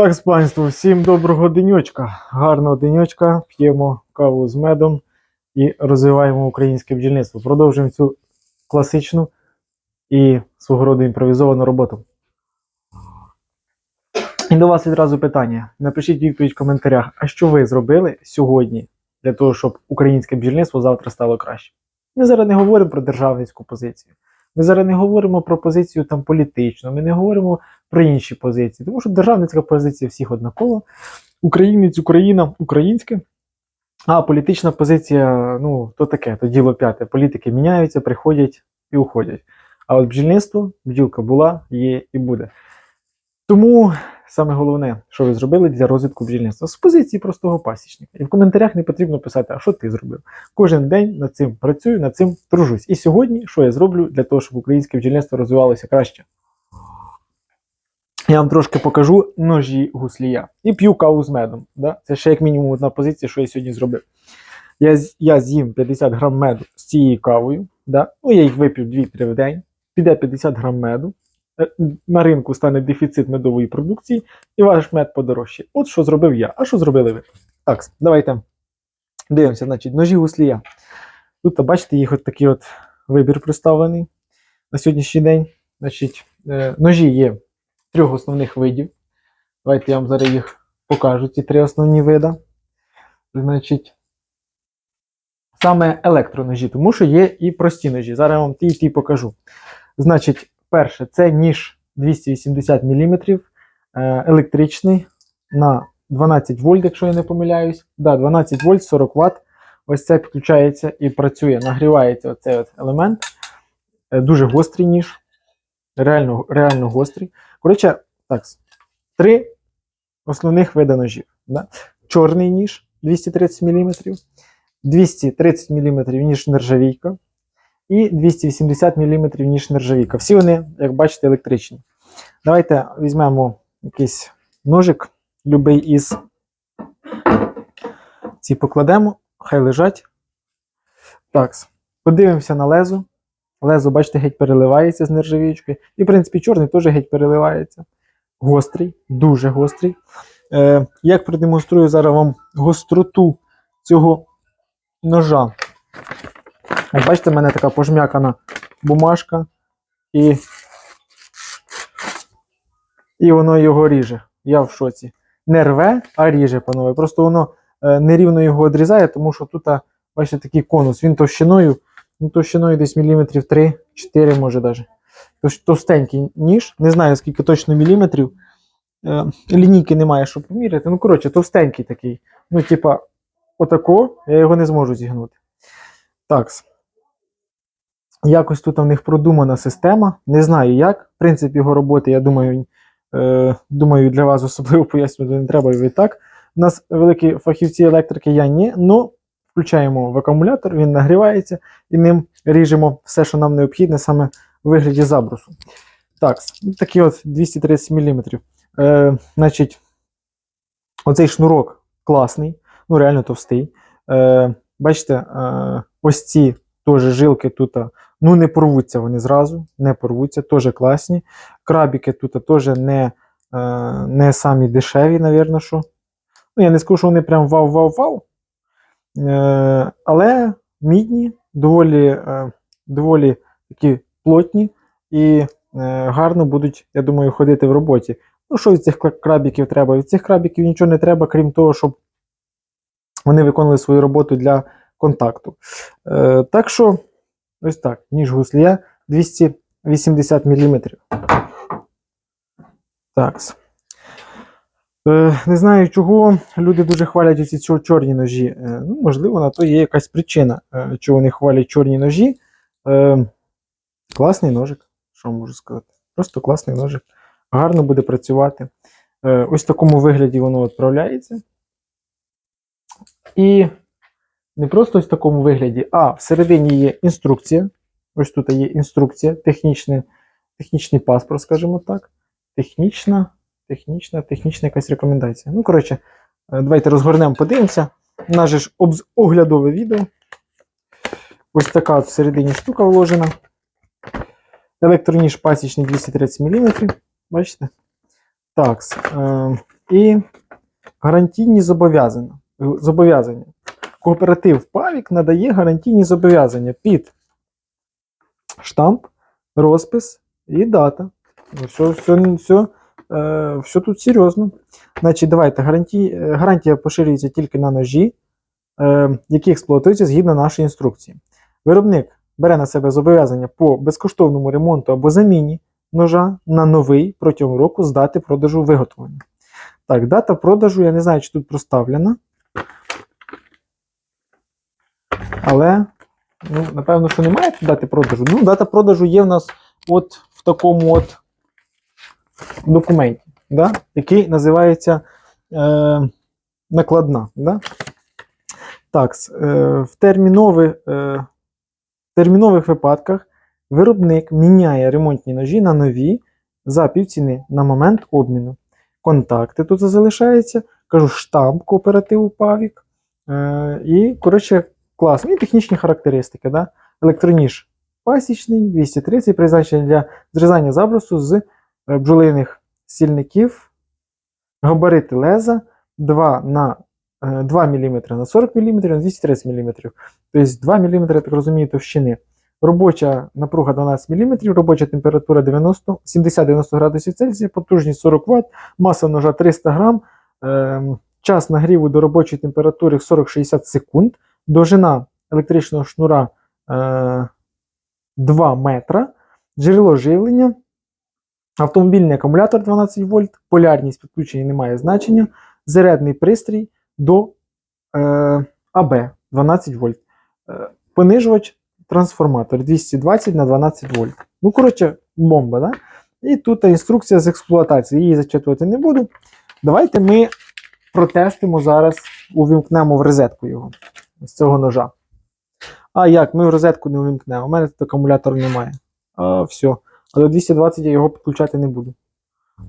Так, з панство, всім доброго денечка, гарного денечка. П'ємо каву з медом і розвиваємо українське бджільництво. Продовжуємо цю класичну і свого роду імпровізовану роботу. І до вас відразу питання. Напишіть відповідь в коментарях, а що ви зробили сьогодні для того, щоб українське бджільництво завтра стало краще? Ми зараз не говоримо про державницьку позицію. Ми зараз не говоримо про позицію там політичну, ми не говоримо про інші позиції. Тому що державницька позиція всіх однакова. Українець, Україна, українське. А політична позиція, ну, то таке, то діло п'яте. Політики міняються, приходять і уходять. А от бджільництво, бджілка була, є і буде. Тому саме головне, що ви зробили для розвитку бджільництва з позиції простого пасічника. І в коментарях не потрібно писати, а що ти зробив. Кожен день над цим працюю, над цим тружусь. І сьогодні, що я зроблю для того, щоб українське бджільництво розвивалося краще? Я вам трошки покажу ножі гуслія. І п'ю каву з медом. Да? Це ще як мінімум одна позиція, що я сьогодні зробив. Я, я з'їм 50 грам меду з цією кавою. Да? Ну, я їх вип'ю 2-3 в день. Піде 50 грам меду. Е, На ринку стане дефіцит медової продукції, і ваш мед подорожчає. От що зробив я. А що зробили ви? Так, давайте дивимося, значить, ножі гуслія. Тут, бачите, їх от такий от вибір представлений на сьогоднішній день. Значить, е, ножі є трьох основних видів. Давайте я вам зараз їх покажу, ці три основні вида. Значить, саме електроножі, тому що є і прості ножі. Зараз я вам ті і ті покажу. Значить, перше, це ніж 280 мм, е, електричний на 12 вольт, якщо я не помиляюсь. Да, 12 вольт, 40 Вт. Ось це підключається і працює, нагрівається оцей от елемент. Е, Дуже гострий ніж. Реально, реально гострий. Коротше, так, три основних вида ножів. Да? Чорний ніж 230 мм, 230 мм ніж нержавійка і 280 мм ніж нержавійка. Всі вони, як бачите, електричні. Давайте візьмемо якийсь ножик, любий із ці покладемо, хай лежать. Так, подивимося на лезо. Лезо, бачите, геть переливається з нержавічкою. І, в принципі, чорний теж геть переливається. Гострий, дуже гострий. Е, як продемонструю зараз вам гостроту цього ножа. Як бачите, в мене така пожмякана бумажка, і, і воно його ріже. Я в шоці. Не рве, а ріже, панове. Просто воно е, нерівно його відрізає, тому що тут, бачите, такий конус. Він товщиною, ну, товщиною десь міліметрів 3-4, може навіть. Товстенький ніж. Не знаю, скільки точно міліметрів. Е, лінійки немає, щоб поміряти. Ну, коротше, товстенький такий. Ну, типа, отако, я його не зможу зігнути. Так. Якось тут у них продумана система. Не знаю як. Принцип його роботи, я думаю, е, думаю, для вас особливо пояснювати не треба і так. У нас великі фахівці електрики, я ні, но включаємо в акумулятор, він нагрівається і ним ріжемо все, що нам необхідне, саме в вигляді забрусу. Так, такий от 230 мм. Е, значить, оцей шнурок класний, ну реально товстий. Е, бачите, е, ось ці теж жилки тут, ну не порвуться вони зразу, не порвуться, теж класні. Крабіки тут теж не, е, не самі дешеві, навірно, що. Ну, я не скажу, що вони прям вау-вау-вау. Е, але мідні, доволі, е, доволі такі плотні і е, гарно будуть, я думаю, ходити в роботі. Ну, що від цих крабіків треба? Від цих крабіків нічого не треба, крім того, щоб вони виконували свою роботу для контакту. Так що, ось так, ніж гуслія 280 мм. Так. Е, не знаю, чого люди дуже хвалять оці чор- чорні ножі. Е, ну, можливо, на то є якась причина, е, чого вони хвалять чорні ножі. Класний ножик, що можу сказати. Просто класний ножик. Гарно буде працювати. Ось в такому вигляді воно відправляється. І не просто ось в такому вигляді, а всередині є інструкція. Ось тут є інструкція, технічний, технічний паспорт, скажімо так. Технічна, технічна, технічна якась рекомендація. Ну, коротше, е, давайте розгорнемо, подивимося. У нас же ж оглядове відео. Ось така от всередині штука вложена. Електроніж пасічний 230 мм. Бачите? Так. Е, і гарантійні зобов'язання. зобов'язання. Кооператив Павік надає гарантійні зобов'язання під штамп, розпис і дата. Все, все, все, все тут серйозно. Значить, давайте гарантій, е, гарантія поширюється тільки на ножі, е, які експлуатуються згідно нашої інструкції. Виробник бере на себе зобов'язання по безкоштовному ремонту або заміні ножа на новий протягом року з дати продажу виготовлення. Так, дата продажу, я не знаю, чи тут проставлена. Але, ну, напевно, що немає дати продажу. Ну, дата продажу є в нас от в такому от документі, да? який називається е, накладна. Да? Так, е, в, термінових, е, термінових випадках виробник міняє ремонтні ножі на нові за півціни на момент обміну. Контакти тут залишаються. Кажу, штамп кооперативу Павік. Е, і, коротше, класно. І технічні характеристики. Да? Електроніж пасічний, 230, призначений для зрізання забросу з бджолиних сільників. Габарити леза 2 на е, 2 мм на 40 мм на 230 мм. Тобто 2 мм, так розумію, товщини. Робоча напруга 12 мм, робоча температура 70-90 градусів Цельсія, потужність 40 Вт, маса ножа 300 грам, ем, час нагріву до робочої температури 40-60 секунд, довжина електричного шнура е, 2 метра, джерело живлення, автомобільний акумулятор 12 вольт, полярність підключення не має значення, зарядний пристрій до е, АБ 12 вольт. Е, понижувач трансформатор 220 на 12 вольт. Ну, коротше, бомба, да? І тут інструкція з експлуатації. Її зачитувати не буду. Давайте ми протестимо зараз, увімкнемо в розетку його з цього ножа. А як? Ми в розетку не увімкнемо. У мене тут акумулятора немає. А, все. А до 220 я його підключати не буду.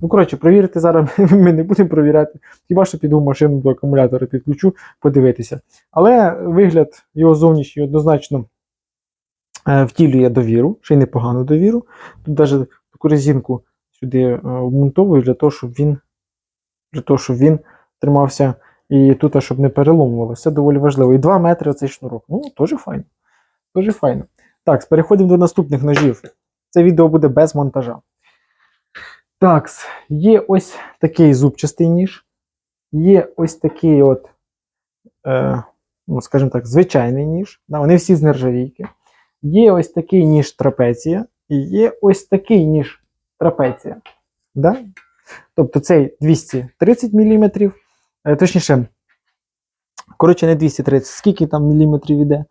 Ну, коротше, перевірити зараз ми не будемо перевіряти. Хіба що піду в машину до акумулятора підключу, подивитися. Але вигляд його зовнішній однозначно е, втілює довіру, ще й непогану довіру. Тут навіть таку резинку сюди е, вмонтовую для того, щоб він, для того, щоб він тримався і тут, щоб не переломувалося. Це доволі важливо. І 2 метри цей шнурок. Ну, теж файно. Теж файно. Так, переходимо до наступних ножів. Це відео буде без монтажа. Так, є ось такий зубчастий ніж. Є ось такий от, е, ну, скажімо так, звичайний ніж. Да, вони всі з нержавійки. Є ось такий ніж трапеція, і є ось такий ніж трапеція. Да? Тобто цей 230 мм, е, точніше, коротше, не 230, скільки там міліметрів іде.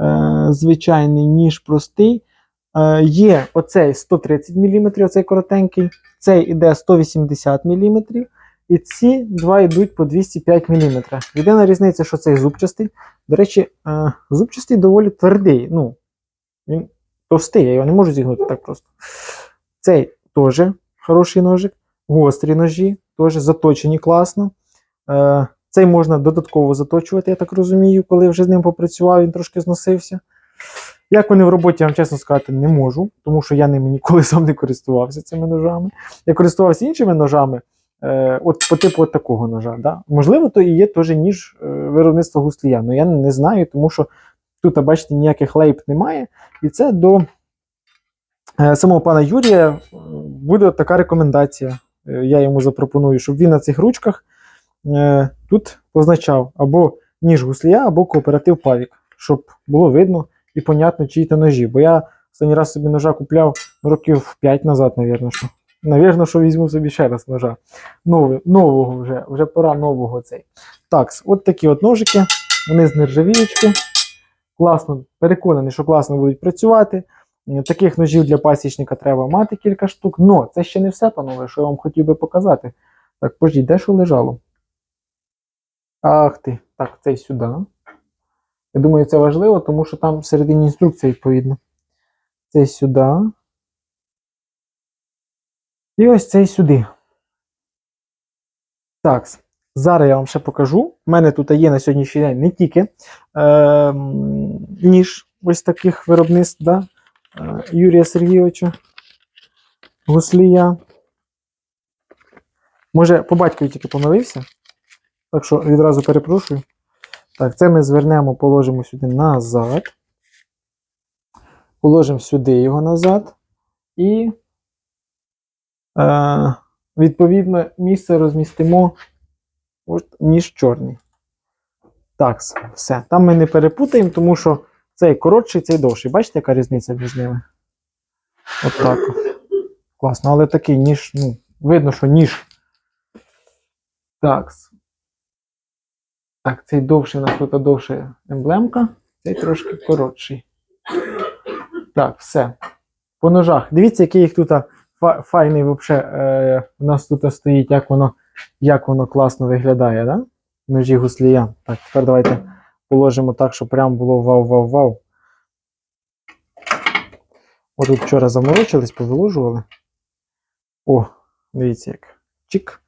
Е, звичайний ніж простий. Е, є оцей 130 мм, оцей коротенький, цей іде 180 мм, і ці два йдуть по 205 мм. Єдина різниця, що цей зубчастий. До речі, е, зубчастий доволі твердий. Ну, він товстий, я його не можу зігнути так просто. Цей теж хороший ножик. Гострі ножі, теж заточені класно. Е, цей можна додатково заточувати, я так розумію, коли вже з ним попрацював, він трошки зносився. Як вони в роботі, я вам чесно сказати, не можу, тому що я ними ніколи сам не користувався цими ножами. Я користувався іншими ножами, е, от по типу от такого ножа. Да? Можливо, то і є теж ніж е, виробництва гуслія, але я не знаю, тому що тут, бачите, ніяких лейб немає. І це до е, самого пана Юрія е, буде така рекомендація. Е, Я йому запропоную, щоб він на цих ручках е, тут позначав або ніж гуслія, або кооператив Павік, щоб було видно і понятно, чиї то ножі. Бо я останній раз собі ножа купляв років 5 назад, навірно, що. Навірно, що візьму собі ще раз ножа. Новий, нового вже, вже пора нового цей. Так, от такі от ножики, вони з нержавіючки. Класно, переконаний, що класно будуть працювати. Е, Таких ножів для пасічника треба мати кілька штук. Но це ще не все, панове, що я вам хотів би показати. Так, пождіть, де що лежало? Ах ти. Так, цей сюди. Я думаю, це важливо, тому що там всередині інструкція відповідно. Цей сюди. І ось цей сюди. Так, зараз я вам ще покажу. У мене тут є на сьогоднішній день не тільки е, ніж ось таких виробництв да, е, Юрія Сергійовича Гуслія. Може, по батькові тільки помилився. Так що відразу перепрошую. Так, це ми звернемо, положимо сюди назад. Положимо сюди його назад. І е, відповідно місце розмістимо ніж чорний. Так, все. Там ми не перепутаємо, тому що цей коротший, цей довший. Бачите, яка різниця між ними? От так. Класно, але такий ніж, ну, видно, що ніж. Так. Так, цей довший у нас тут довша емблемка, цей трошки коротший. Так, все. По ножах. Дивіться, який їх тут файний вообще, е, у нас тут стоїть, як воно, як воно класно виглядає, да? Ножі гуслія. Так, тепер давайте положимо так, щоб прям було вау-вау-вау. Отут вчора заморочились, повилужували. О, дивіться як. Чик.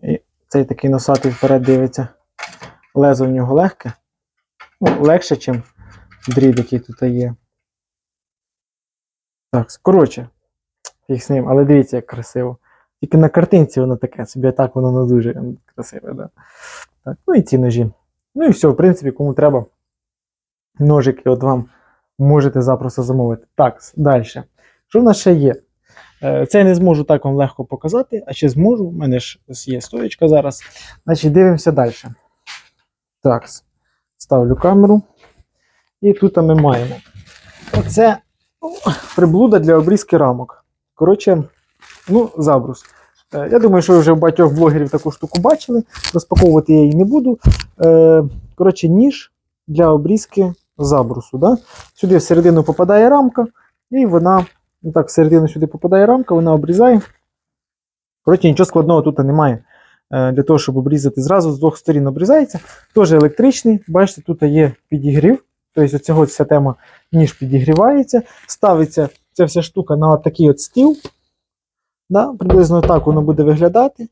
І цей такий носатий вперед дивиться. Лезо в нього легке. Ну, легше, ніж дріт, який тут є. Так, коротше, фіг з ним, але дивіться, як красиво. Тільки на картинці воно таке, собі так воно не дуже красиве. Да? Так, ну і ці ножі. Ну і все, в принципі, кому треба. Ножики от вам можете запросто замовити. Так, далі. Що в нас ще є? Е, Це я не зможу так вам легко показати, а ще зможу. У мене ж є стоєчка зараз. Значить, дивимося далі. Так, ставлю камеру. І тут ми маємо. Оце приблуда для обрізки рамок. Коротше, ну, забрус. Е, Я думаю, що вже багатьох блогерів таку штуку бачили. Розпаковувати я її не буду. Е, Коротше, ніж для обрізки забрусу. Да? Сюди всередину попадає рамка, і вона, ну так, всередину сюди попадає рамка, вона обрізає. Коротше, нічого складного тут немає. Е, Для того, щоб обрізати зразу з двох сторін обрізається. Теж електричний. Бачите, тут є підігрів. Тобто, оцього ця тема ніж підігрівається. Ставиться ця вся штука на такий от стіл. Да? Приблизно так воно буде виглядати.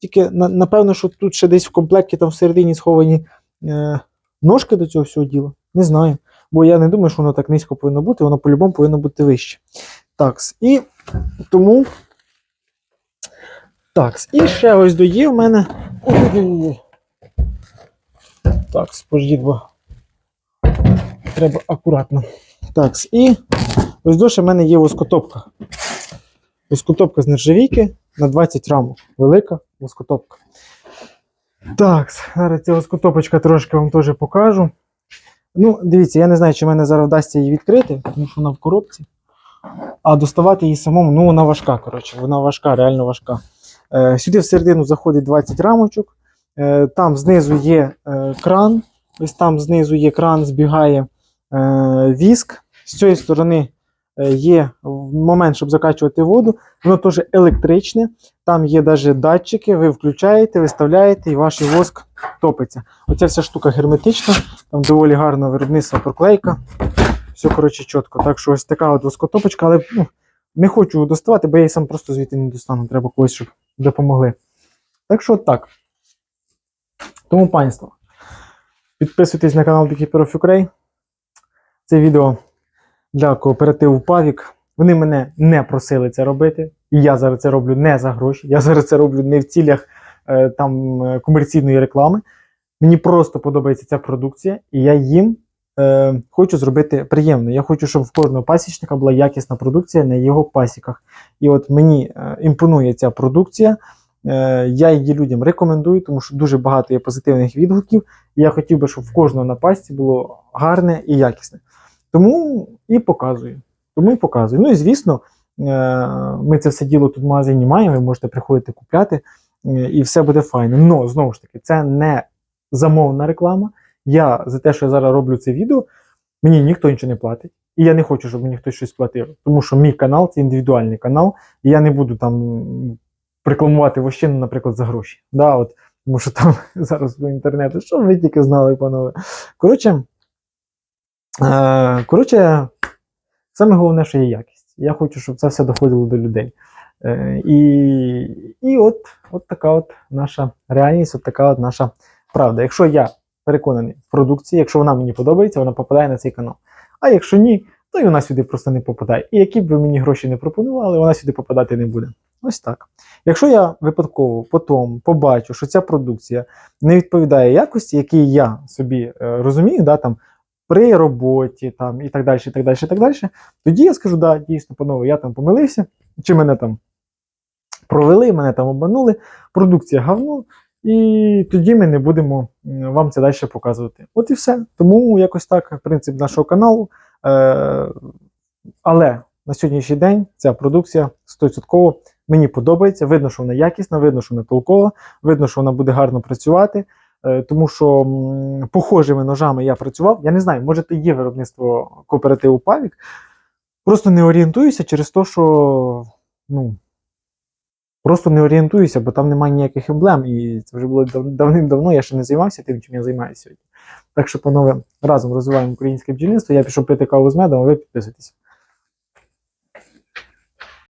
Тільки напевно, що тут ще десь в комплекті там всередині сховані е, ножки до цього всього діла. Не знаю. Бо я не думаю, що воно так низько повинно бути, воно по-любому повинно бути вище. Такс. І тому. Такс. І ще ось доє в мене. Так, бо треба акуратно. Такс. І ось до ще в мене є воскотопка. Воскотопка з нержавійки на 20 рамок. Велика воскотопка. Так, зараз ця воскотопочка трошки вам теж покажу. Ну, дивіться, я не знаю, чи в мене зараз вдасться її відкрити, тому що вона в коробці. А доставати її самому, ну вона важка, коротше, вона важка, реально важка. Е, сюди всередину заходить 20 рамочок. Е, там знизу є е, кран. Ось там знизу є кран, збігає віск. З цієї сторони є момент, щоб закачувати воду. Воно теж електричне. Там є навіть датчики, ви включаєте, виставляєте і ваш воск топиться. Оця вся штука герметична, там доволі гарно виробництво проклейка. Все, коротше, чітко. Так що ось така от воскотопочка, але ну, не хочу доставати, бо я її сам просто звідти не достану. Треба когось, щоб допомогли. Так що так. Тому панство. Підписуйтесь на канал of Ukraine. Це відео для кооперативу Павік. Вони мене не просили це робити. І я зараз це роблю не за гроші. Я зараз це роблю не в цілях е, там, е, комерційної реклами. Мені просто подобається ця продукція, і я їм е, хочу зробити приємно. Я хочу, щоб в кожного пасічника була якісна продукція на його пасіках. І от мені е, імпонує ця продукція. Е, я її людям рекомендую, тому що дуже багато є позитивних відгуків. І я хотів би, щоб в кожного на пасті було гарне і якісне. Тому і показую. Тому і показую. Ну і звісно, е, ми це все діло тут в магазині маємо, ви можете приходити купляти, е, і все буде файно. Но знову ж таки, це не замовна реклама. Я за те, що я зараз роблю це відео, мені ніхто нічого не платить. І я не хочу, щоб мені хтось щось платив. Тому що мій канал це індивідуальний канал, і я не буду там рекламувати вощину, наприклад, за гроші. Да, от, тому що там зараз по інтернету, що ви тільки знали, панове. Коротше, е, коротше, саме головне, що є якість. Я хочу, щоб це все доходило до людей. Е, і і от, от така от наша реальність, от така от наша правда. Якщо я переконаний в продукції, якщо вона мені подобається, вона попадає на цей канал. А якщо ні, то й вона сюди просто не попадає. І які б ви мені гроші не пропонували, вона сюди попадати не буде. Ось так. Якщо я випадково потім побачу, що ця продукція не відповідає якості, які я собі е, розумію, да, там, при роботі там, і так далі, і так далі, і так далі, тоді я скажу, да, дійсно, панове, я там помилився, чи мене там провели, мене там обманули, продукція говно, і тоді ми не будемо вам це далі показувати. От і все. Тому якось так принцип нашого каналу. Е, але на сьогоднішній день ця продукція 100% мені подобається. Видно, що вона якісна, видно, що вона толкова, видно, що вона буде гарно працювати. Е, тому що похожими ножами я працював. Я не знаю, може, це є виробництво кооперативу Павік. Просто не орієнтуюся через те, що ну, просто не орієнтуюся, бо там немає ніяких емблем. І це вже було дав- давним-давно, я ще не займався тим, чим я займаюся сьогодні. Так що, панове, разом розвиваємо українське бджільництво. Я пішов пити каву з медом, а ви підписуйтесь.